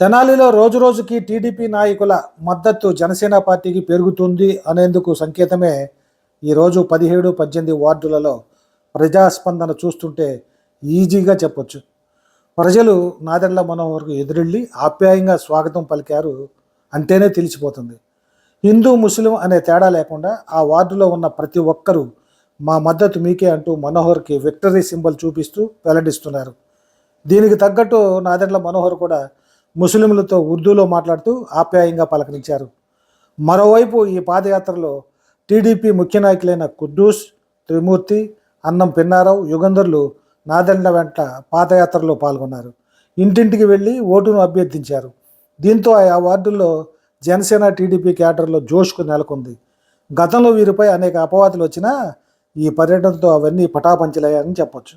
తెనాలిలో రోజురోజుకి టీడీపీ నాయకుల మద్దతు జనసేన పార్టీకి పెరుగుతుంది అనేందుకు సంకేతమే ఈరోజు పదిహేడు పద్దెనిమిది వార్డులలో ప్రజాస్పందన చూస్తుంటే ఈజీగా చెప్పొచ్చు. ప్రజలు నాదెండ్ల మనోహర్కు ఎదురెళ్ళి ఆప్యాయంగా స్వాగతం పలికారు అంటేనే తెలిసిపోతుంది. హిందూ ముస్లిం అనే తేడా లేకుండా ఆ వార్డులో ఉన్న ప్రతి ఒక్కరూ మా మద్దతు మీకే అంటూ మనోహర్కి విక్టరీ సింబల్ చూపిస్తూ వెల్లడిస్తున్నారు. దీనికి తగ్గట్టు నాదెండ్ల మనోహర్ కూడా ముస్లింలతో ఉర్దూలో మాట్లాడుతూ ఆప్యాయంగా పలకరించారు. మరోవైపు ఈ పాదయాత్రలో టీడీపీ ముఖ్య నాయకులైన కుద్దూస్ త్రిమూర్తి అన్నం పిన్నారావు యుగంధర్లు నాదెండ్ల వెంట పాదయాత్రలో పాల్గొన్నారు. ఇంటింటికి వెళ్ళి ఓటును అభ్యర్థించారు. దీంతో ఆ వార్డుల్లో జనసేన టీడీపీ క్యాడర్లో జోష్కు నెలకొంది. గతంలో వీరిపై అనేక అపవాదులు వచ్చినా ఈ పర్యటనతో అవన్నీ పటాపంచలయ్యాయని చెప్పొచ్చు.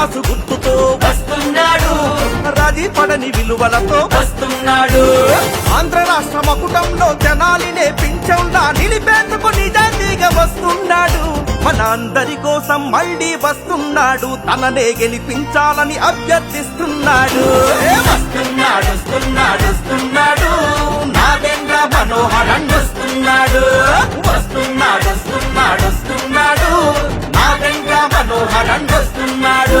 గాజు గుర్తుతో వస్తున్నాడు. రది పడని విలువలతో వస్తున్నాడు. ఆంధ్ర రాష్ట్ర మకుటంలో జనాలినే పింఛంలా నిలిపేందుకు నిజాయితీగా వస్తున్నాడు. మన అందరి కోసం మళ్ళీ వస్తున్నాడు. తననే గెలిపించాలని అభ్యర్థిస్తున్నాడు. వస్తున్నాడు వస్తున్నాడు వస్తున్నాడు. మనోహరన్ వస్తున్నాడు మనోహరన్ వస్తున్నాడు.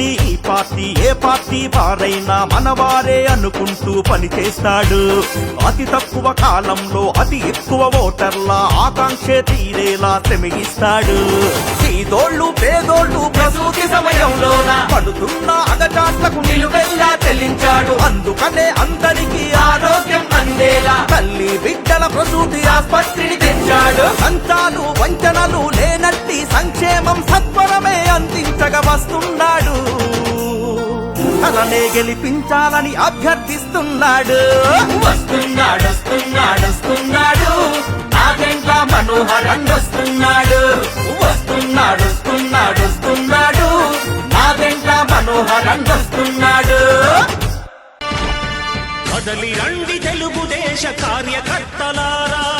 ఆ పార్టీ ఏ పార్టీ వారైనా మనవారే అనుకుంటూ పనిచేస్తాడు అతి తక్కువ కాలంలో అతి ఎక్కువ ఓటర్ల ఆకాంక్ష తీరేలా శ్రమిస్తాడు. పేదోళ్ళు పేదోళ్ళు ప్రసూతి సమయంలోన పడుతున్న అగచాట్లకు నిలువెల్లా చెల్లించాడు. అందుకనే అందరికీ ఆరోగ్యం అందేలా తల్లి బిడ్డల ప్రసూతి ఆస్పత్రిని తెచ్చాడు. సంచాలు వంచనలు లేనట్టి సంక్షేమం సత్వరమే అందించగ వస్తున్నాడు. తననే గెలిపించాలని అభ్యర్థిస్తున్నాడు. వస్తున్నాడు వస్తున్నాడు వస్తున్నాడు. నా నాదెంట మనోహరం వస్తున్నాడు వస్తున్నాడు వస్తున్నాడు. వస్తున్నాడు నాదెంట మనోహరం వస్తున్నాడు కదలి రండి తెలుగుదేశ కార్యకర్తలారా.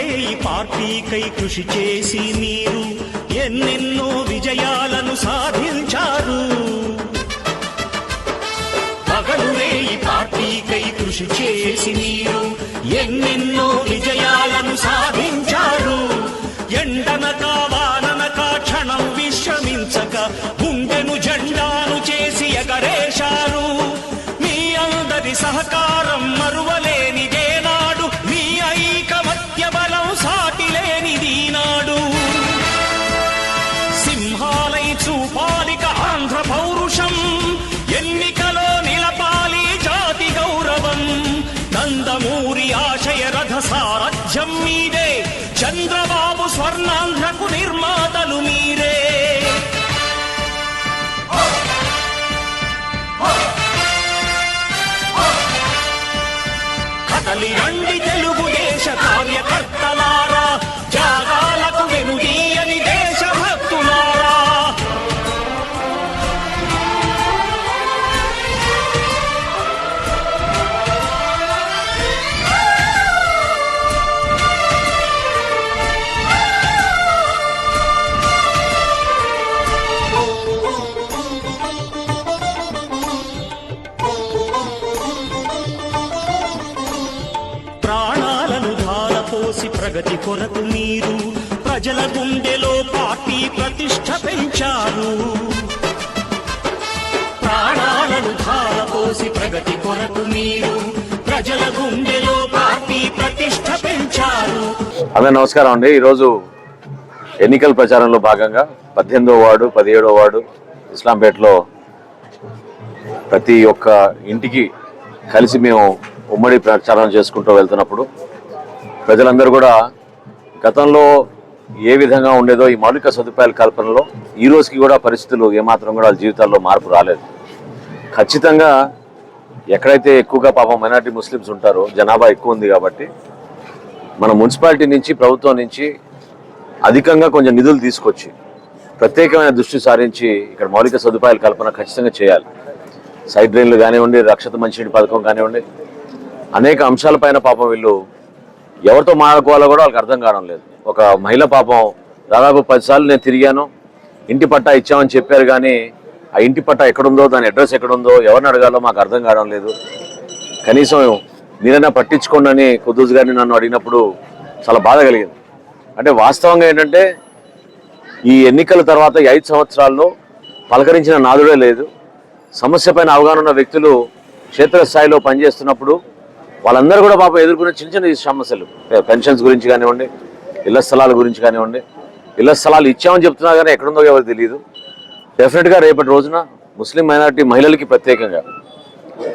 పగలురే ఈ పార్టీకై కృషి చేసి మీరు ఎన్నెన్నో విజయాలను సాధించారు. పగలురే ఈ పార్టీకై కృషి చేసి మీరు ఎన్నెన్నో విజయాలను సాధించారు సాటిలేనిది సింహాలై చూపాలిక ఆంధ్ర పౌరుషం ఎన్నికలో నిలపాలి జాతి గౌరవం. నందమూరి ఆశయ రథ సారథ్యం మీదే చంద్రబాబు స్వర్ణాంధ్రకు నిర్మాతలు మీరే. పెంచారు ప్రాణాలను ధారపోసి ప్రగతి కొరకు మీరు ప్రజల గుండెలో పార్టీ ప్రతిష్ట పెంచారు. అందరూ నమస్కారం అండి. ఈరోజు ఎన్నికల ప్రచారంలో భాగంగా పద్దెనిమిదో వార్డు పదిహేడో వార్డు ఇస్లాంపేటలో ప్రతి ఒక్క ఇంటికి కలిసి మేము ఉమ్మడి ప్రచారం చేసుకుంటూ వెళ్తున్నప్పుడు ప్రజలందరూ కూడా గతంలో ఏ విధంగా ఉండేదో ఈ మౌలిక సదుపాయాల కల్పనలో ఈ రోజుకి కూడా పరిస్థితులు ఏమాత్రం కూడా వాళ్ళ జీవితాల్లో మార్పు రాలేదు. ఖచ్చితంగా ఎక్కడైతే ఎక్కువగా పాపం మైనార్టీ ముస్లిమ్స్ ఉంటారో జనాభా ఎక్కువ ఉంది కాబట్టి మన మున్సిపాలిటీ నుంచి ప్రభుత్వం నుంచి అధికంగా కొంచెం నిధులు తీసుకొచ్చి ప్రత్యేకమైన దృష్టి సారించి ఇక్కడ మౌలిక సదుపాయాల కల్పన ఖచ్చితంగా చేయాలి. సైడ్ డ్రైన్లు కానివ్వండి రక్షత మంచినీటి పథకం కానివ్వండి అనేక అంశాలపైన పాపం వీళ్ళు ఎవరితో మాట్లాడుకోవాలో కూడా వాళ్ళకి అర్థం కావడం లేదు. ఒక మహిళ పాపం దాదాపు పదిసార్లు నేను తిరిగాను. ఇంటి పట్టా ఇచ్చామని చెప్పారు కానీ ఆ ఇంటి పట్టా ఎక్కడుందో దాని అడ్రస్ ఎక్కడుందో ఎవరిని అడగాలో మాకు అర్థం కావడం లేదు. కనీసం మీరైనా పట్టించుకోండి అని కుద్దూస్ గారిని నన్ను అడిగినప్పుడు చాలా బాధ కలిగింది. అంటే వాస్తవంగా ఏంటంటే ఈ ఎన్నికల తర్వాత ఈ ఐదు సంవత్సరాల్లో పలకరించిన నాదుడే లేదు. సమస్య పైన అవగాహన ఉన్న వ్యక్తులు క్షేత్రస్థాయిలో పనిచేస్తున్నప్పుడు వాళ్ళందరూ కూడా పాపం ఎదుర్కొనే చిన్న చిన్న సమస్యలు. పెన్షన్స్ గురించి కానివ్వండి ఇళ్ళ స్థలాల గురించి కానివ్వండి ఇళ్ళ స్థలాలు ఇచ్చామని చెప్తున్నా కానీ ఎక్కడుందో ఎవరు తెలియదు డెఫినెట్గా రేపటి రోజున ముస్లిం మైనారిటీ మహిళలకి ప్రత్యేకంగా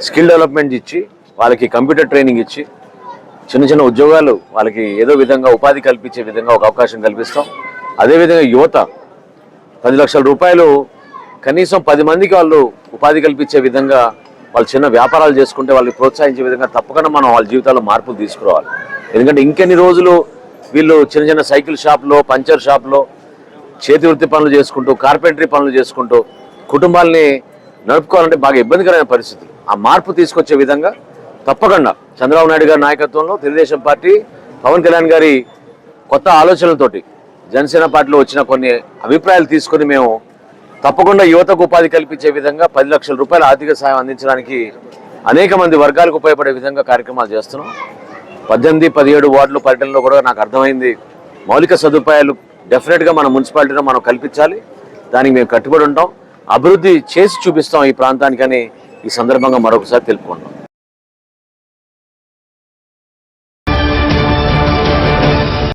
స్కిల్ డెవలప్మెంట్ ఇచ్చి వాళ్ళకి కంప్యూటర్ ట్రైనింగ్ ఇచ్చి చిన్న చిన్న ఉద్యోగాలు వాళ్ళకి ఏదో విధంగా ఉపాధి కల్పించే విధంగా ఒక అవకాశం కల్పిస్తాం. అదేవిధంగా యువత పది లక్షల రూపాయలు కనీసం పది మందికి వాళ్ళు ఉపాధి కల్పించే విధంగా వాళ్ళు చిన్న వ్యాపారాలు చేసుకుంటే వాళ్ళని ప్రోత్సహించే విధంగా తప్పకుండా మనం వాళ్ళ జీవితాల్లో మార్పులు తీసుకురావాలి. ఎందుకంటే ఇంకెన్ని రోజులు వీళ్ళు చిన్న చిన్న సైకిల్ షాప్లో పంచర్ షాప్లో చేతి వృత్తి పనులు చేసుకుంటూ కార్పెంటరీ పనులు చేసుకుంటూ కుటుంబాల్ని నడుపుకోవాలంటే బాగా ఇబ్బందికరమైన పరిస్థితులు. ఆ మార్పు తీసుకొచ్చే విధంగా తప్పకుండా చంద్రబాబు నాయుడు గారి నాయకత్వంలో తెలుగుదేశం పార్టీ పవన్ కళ్యాణ్ గారి కొత్త ఆలోచనలతోటి జనసేన పార్టీలో వచ్చిన కొన్ని అభిప్రాయాలు తీసుకొని మేము తప్పకుండా యువతకు ఉపాధి కల్పించే విధంగా పది లక్షల రూపాయల ఆర్థిక సాయం అందించడానికి అనేక మంది వర్గాలకు ఉపయోగపడే విధంగా కార్యక్రమాలు చేస్తున్నాం. పద్దెనిమిది పదిహేడు వార్డులు పర్యటనలో కూడా నాకు అర్థమైంది మౌలిక సదుపాయాలు డెఫినెట్గా మన మున్సిపాలిటీలో మనం కల్పించాలి. దానికి మేము కట్టుబడి ఉంటాం. అభివృద్ధి చేసి చూపిస్తాం ఈ ప్రాంతానికని ఈ సందర్భంగా మరొకసారి తెలుపుకుంటాం